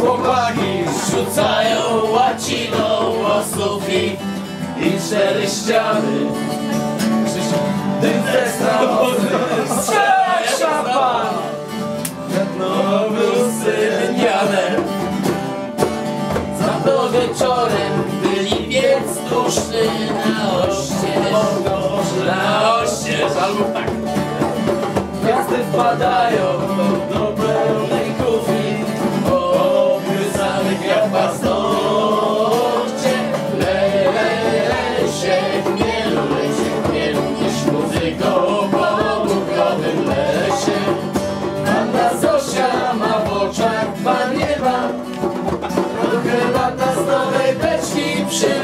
chłopaki Rzucają łaciną o sufit i cztery ściany. Dym ze strawosy Strzelaj szampan No blusy lniane Za to wieczorem byli piec duszny na oścież Na oścież, albo tak. Gwiazdy wpadają option.